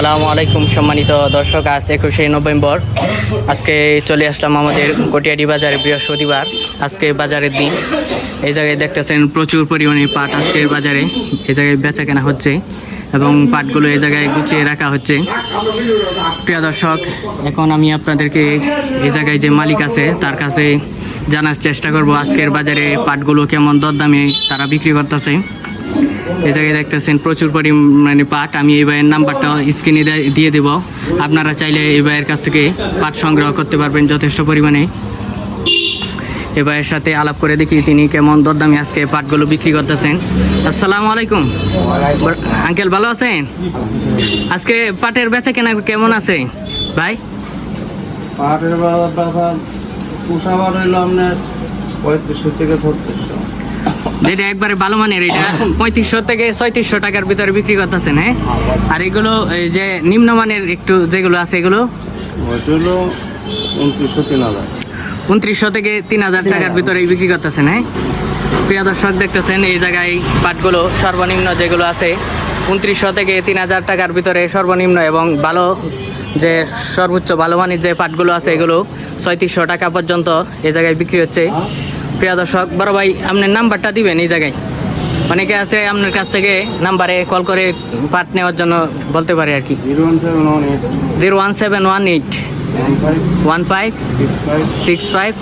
আসসালামু আলাইকুম সম্মানিত দর্শক, আজ একুশে নভেম্বর। আজকে চলে আসলাম আমাদের কটিয়াডি বাজারে বৃহস্পতিবার, আজকে বাজারের দিন। এই জায়গায় দেখতেছেন প্রচুর পরিমাণে পাট আজকের বাজারে। এই জায়গায় বেচা কেনা হচ্ছে এবং পাটগুলো এই জায়গায় গুছিয়ে রাখা হচ্ছে। প্রিয় দর্শক, এখন আমি আপনাদেরকে এই জায়গায় যে মালিক আছে, তার কাছে জানার চেষ্টা করব আজকের বাজারে পাটগুলো কেমন দরদামে তারা বিক্রি করতেছে। এই জায়গায় দেখতেছেন প্রচুর পরিমাণে পাট। আমি এই ভাইয়ের নাম্বারটা স্ক্রিনে দিয়ে দেব। আপনারা চাইলে এই ভাইয়ের কাছ থেকে পাট সংগ্রহ করতে পারবেন যথেষ্ট পরিমাণে। এই ভাইয়ের সাথে আলাপ করে দেখি তিনি কেমন দরদামে আজকে পাটগুলো বিক্রি করতেছেন। আসসালামু আলাইকুম। আঙ্কেল, ভালো আছেন? আজকে পাটের বেচা কেনা কেমন আছে? ভাই? পাহাড়ের বাজার টাকা পুষাবার হইল আপনার পঁয়ত্রিশশো থেকে ছত্রিশশো যেটা একবারে ভালো মানের এটা। পঁয়ত্রিশশো থেকে ছয়ত্রিশশো টাকার ভিতরে বিক্রি করতেছেন হ্যাঁ? আর এগুলো এই যে নিম্নমানের একটু যেগুলো আছে এগুলো? উনত্রিশশো থেকে তিন হাজার টাকার ভিতরে বিক্রি করতেছেন হ্যাঁ? প্রিয় দর্শক দেখতেছেন এই জায়গায় পাটগুলো সর্বনিম্ন যেগুলো আছে উনত্রিশশো থেকে তিন হাজার টাকার ভিতরে সর্বনিম্ন এবং ভালো যে সর্বোচ্চ ভালো মানের যে পাটগুলো আছে এগুলো ছয়ত্রিশশো টাকা পর্যন্ত এই জায়গায় বিক্রি হচ্ছে। প্রিয় দর্শক, বড় ভাই আপনার নাম্বারটা দিবেন এই জায়গায়। অনেকে আছে আপনার কাছ থেকে নাম্বারে কল করে পাট নেওয়ার জন্য বলতে পারে আর কি। Zero one seven one eight. One five six five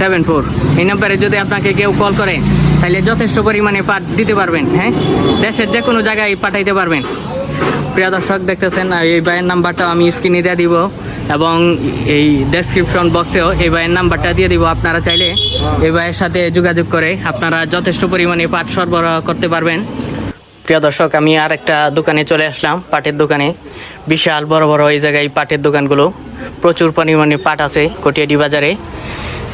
seven four. এই নাম্বারে যদি আপনাকে কেউ কল করে, তাহলে যথেষ্ট পরিমাণে পাট দিতে পারবেন হ্যাঁ? দেশের যে কোনো জায়গায় পাঠাইতে পারবেন। প্রিয় দর্শক দেখতেছেন, আর এই ভাইয়ের নাম্বারটা আমি স্ক্রিনে দিয়ে দিব এবং এই ডেসক্রিপশন বক্সেও এই ভাইয়ের নাম্বারটা দিয়ে দিব। আপনারা চাইলে এই ভাইয়ের সাথে যোগাযোগ করে আপনারা যথেষ্ট পরিমাণে পাট সরবরাহ করতে পারবেন। প্রিয় দর্শক, আমি আর একটা দোকানে চলে আসলাম, পাটের দোকানে। বিশাল, বড় বড় এই জায়গায় পাটের দোকানগুলো। প্রচুর পরিমাণে পাট আছে কটিয়াডি বাজারে।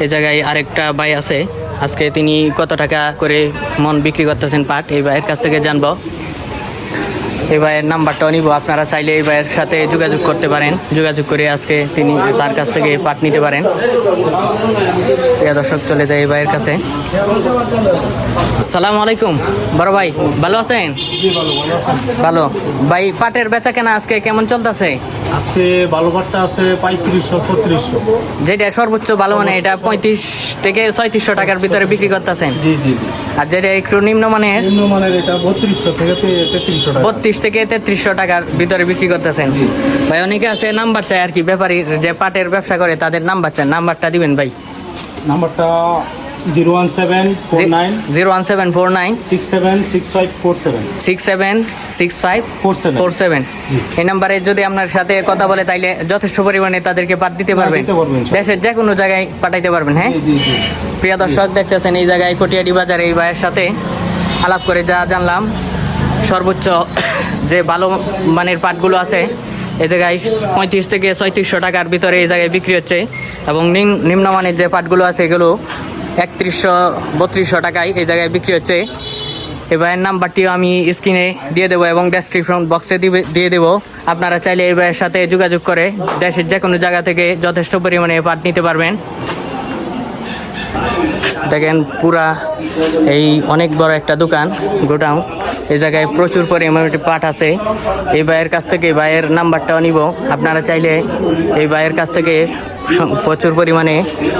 এই জায়গায় আরেকটা ভাই আছে। আজকে তিনি কত টাকা করে মন বিক্রি করতেছেন পাট? এই ভাইয়ের কাছ থেকে জানব। এই ভাইয়ের নাম্বারটাও নিব। আপনারা চাইলে এই ভাইয়ের সাথে যোগাযোগ করতে পারেন। যোগাযোগ করে আজকে তিনি তার কাছ থেকে পাট নিতে পারেন। প্রিয় দর্শক চলে যায় এই ভাইয়ের কাছে। সালাম আলাইকুম বড় ভাই ভালো আছেন? ভালো। ভাই পাটের বেচা কেনা আজকে কেমন চলতেছে? আজকে পাটটা আছে পঁয়ত্রিশশো ছত্রিশশো। যেটা সর্বোচ্চ ভালো মানে এটা পঁয়ত্রিশ থেকে ছয়ত্রিশশো টাকার ভিতরে বিক্রি করতেছেন? জি জি জি। আর যেটা একটু নিম্নমানের নিম্নমানের এটা বত্রিশশো থেকে তেত্রিশশো টাকা। বত্রিশ থেকে তেত্রিশশো টাকার ভিতরে বিক্রি করতেছেন। ভাই অনেকে আছে নাম্বার চাই আর কি ব্যাপারী যে পাটের ব্যবসা করে তাদের নাম্বার চান নাম্বারটা দিবেন ভাই। নাম্বারটা zero one seven four nine zero one seven four nine six seven six five four seven. Six seven six five four seven. Four seven. এই নাম্বারে যদি আপনার সাথে কথা বলে তাইলে যথেষ্ট পরিমাণে তাদেরকে পাঠ দিতে পারবেন। দেশের যে কোনো জায়গায় পাঠাইতে পারবেন হ্যাঁ? প্রিয় দর্শক দেখতেছেন এই জায়গায় কটিয়াডি বাজারে এই ভাইয়ের সাথে আলাপ করে যা জানলাম। সর্বোচ্চ যে ভালো মানের পাটগুলো আছে এই জায়গায় পঁয়ত্রিশ থেকে ছয়ত্রিশশো টাকার ভিতরে এই জায়গায় বিক্রি হচ্ছে। এবং নিম- নিম্নমানের যে পাটগুলো আছে এগুলো একত্রিশশো বত্রিশশো টাকায় এই জায়গায় বিক্রি হচ্ছে। এই ভাইয়ের নাম্বারটিও আমি স্ক্রিনে দিয়ে দেবো এবং ডেসক্রিপশন বক্সে দিয়ে দেবো। আপনারা চাইলে এই ভাইয়ের সাথে যোগাযোগ করে দেশের যে কোনো জায়গা থেকে যথেষ্ট পরিমাণে পাট নিতে পারবেন। দেখেন পুরা এই অনেক বড় একটা দোকান, গোডাউন। এই জায়গায় প্রচুর পরিমাণে পাট আছে। এই ভাইয়ের কাছ থেকে ভাইয়ের নাম্বারটাও নিব। আপনারা চাইলে এই ভাইয়ের কাছ থেকে প্রচুর পরিমাণে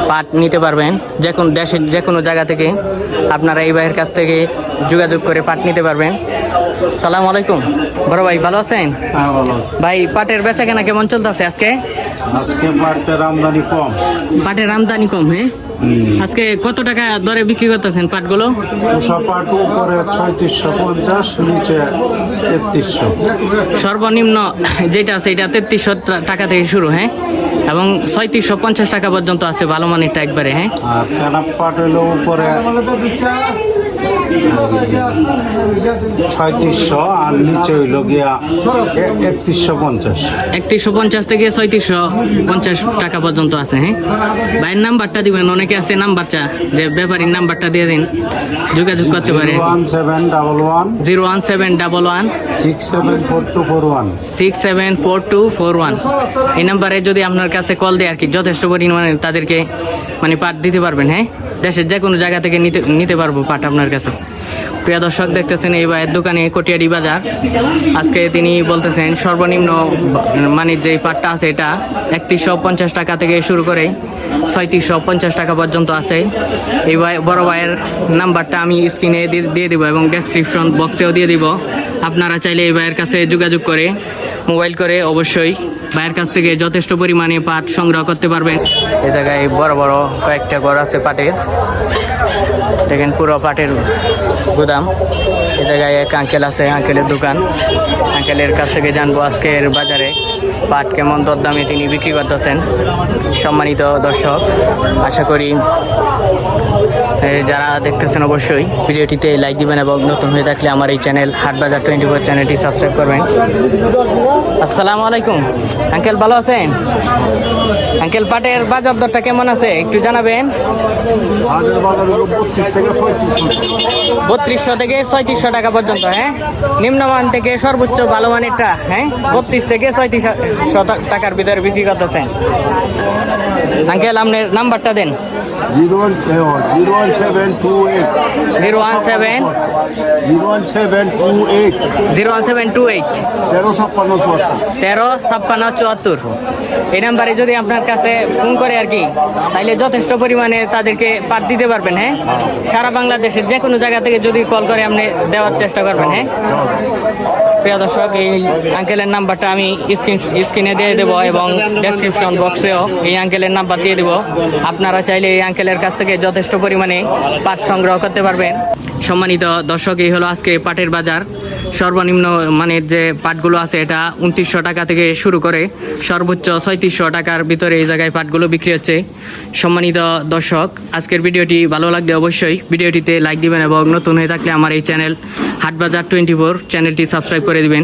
পাট নিতে পারবেন। যে কোনো দেশের যে কোনো জায়গা থেকে আপনারা এই ভাইয়ের কাছ থেকে যোগাযোগ করে পাট নিতে পারবেন। সালাম আলাইকুম। বড় ভাই ভালো আছেন? হ্যাঁ ভাই পাটের বেচা কেনা কেমন চলতেছে আজকে? আজকে পাটের আমদানি কম। পাটের আমদানি কম হ্যাঁ? আজকে কত টাকা দরে বিক্রি করতেছেন পাটগুলো? পাট উপরে ছয়ত্রিশশো পঞ্চাশ নিচে তেত্রিশশো। সর্বনিম্ন যেটা আছে এটা তেত্রিশশো টাকা থেকে শুরু হ্যাঁ? এবং ছয়ত্রিশশো পঞ্চাশ টাকা পর্যন্ত আছে ভালো মানেরটা একবারে হ্যাঁ? ছয়ত্রিশশো আর নিচে হইল গিয়া একত্রিশশো পঞ্চাশ। একত্রিশশো পঞ্চাশ থেকে ছয়ত্রিশশো পঞ্চাশ টাকা পর্যন্ত আছে হ্যাঁ? ভাইয়ের নাম্বারটা দিবেন অনেকে আছে নাম্বার চা যে ব্যাপারীর নাম্বারটা দিয়ে দিন যোগাযোগ করতে পারে। One seven double one. Zero one seven double one. Six seven four two four one. Six seven four two four one. এই নাম্বারে যদি আপনার কাছে কল দেয় আর কি যথেষ্ট পরিমাণে তাদেরকে মানে পাঠ দিতে পারবেন হ্যাঁ? দেশের যে কোনো জায়গা থেকে নিতে নিতে পারব পাট আপনার কাছে। প্রিয় দর্শক, দেখতেছেন এই ভাইয়ের দোকানে কটিয়ারি বাজার। আজকে তিনি বলতেছেন, সর্বনিম্ন মানে যে পাটটা আছে এটা একত্রিশশো পঞ্চাশ টাকা থেকে শুরু করে ছয়ত্রিশশো পঞ্চাশ টাকা পর্যন্ত আছে। এই ভাই, বড় ভাইয়ের নাম্বারটা আমি স্ক্রিনে দিয়ে দিব এবং ডেসক্রিপশন বক্সেও দিয়ে দিব। আপনারা চাইলে এই ভাইয়ের কাছে যোগাযোগ করে মোবাইল করে অবশ্যই ভাইয়ের কাছ থেকে যথেষ্ট পরিমাণে পাট সংগ্রহ করতে পারবেন। এই জায়গায় বড় বড় কয়েকটা ঘর আছে পাটের। দেখেন পুরো পাটের গুদাম। এ জায়গায় এক আঙ্কেল আছে আঙ্কেলের দোকান। আঙ্কেলের কাছ থেকে জানব আজকের বাজারে পাট কেমন দরদামে তিনি বিক্রি করতেছেন। সম্মানিত দর্শক, আশা করি যারা দেখতেছেন অবশ্যই ভিডিওটিতে লাইক দিবেন এবং নতুন হয়ে থাকলে আমার এই চ্যানেল হাটবাজার টোয়েন্টি ফোর চ্যানেলটি সাবস্ক্রাইব করবেন। আসসালামু আলাইকুম। আঙ্কেল ভালো আছেন? আঙ্কেল পাটের বাজার দরটা কেমন আছে? একটু জানাবেন। বত্রিশশো থেকে ছয়ত্রিশশো টাকা পর্যন্ত হ্যাঁ? নিম্নমান থেকে সর্বোচ্চ ভালো মানেরটা হ্যাঁ? বত্রিশ থেকে ছয়ত্রিশশো টাকার ভিতরে বিক্রি করতেছেন। আঙ্কেল, আপনার নাম্বারটা দেন। One two zero one seven seven two eight. Zero one seven two eight. তেরো ছাপ্পান্ন চুয়াত্তর তেরো ছাপ্পান্ন চুয়াত্তর। এই নাম্বারে যদি আপনার কাছে ফোন করে আর কি। তাহলে যথেষ্ট পরিমাণে তাদেরকে পাঠ দিতে পারবেন হ্যাঁ? সারা বাংলাদেশের যে কোনো জায়গা থেকে যদি কল করে আপনি দেওয়ার চেষ্টা করবেন হ্যাঁ? প্রিয় দর্শক, এই আঙ্কেলের নাম্বারটা আমি স্ক্রিন স্ক্রিনে দিয়ে দেবো এবং ডেসক্রিপশন বক্সেও এই আঙ্কেলের নাম্বার দিয়ে দেবো। আপনারা চাইলে এই আঙ্কেলের কাছ থেকে যথেষ্ট পরিমাণে পাট সংগ্রহ করতে পারবেন। সম্মানিত দর্শক, এই হলো আজকে পাটের বাজার। সর্বনিম্ন মানের যে পাটগুলো আছে, এটা উনত্রিশশো টাকা থেকে শুরু করে সর্বোচ্চ ছয়ত্রিশশো টাকার ভিতরে এই জায়গায় পাটগুলো বিক্রি হচ্ছে। সম্মানিত দর্শক, আজকের ভিডিওটি ভালো লাগলে অবশ্যই ভিডিওটিতে লাইক দিবেন এবং নতুন হয়ে থাকলে আমার এই চ্যানেল হাটবাজার টোয়েন্টি ফোর চ্যানেলটি সাবস্ক্রাইব করে দিবেন।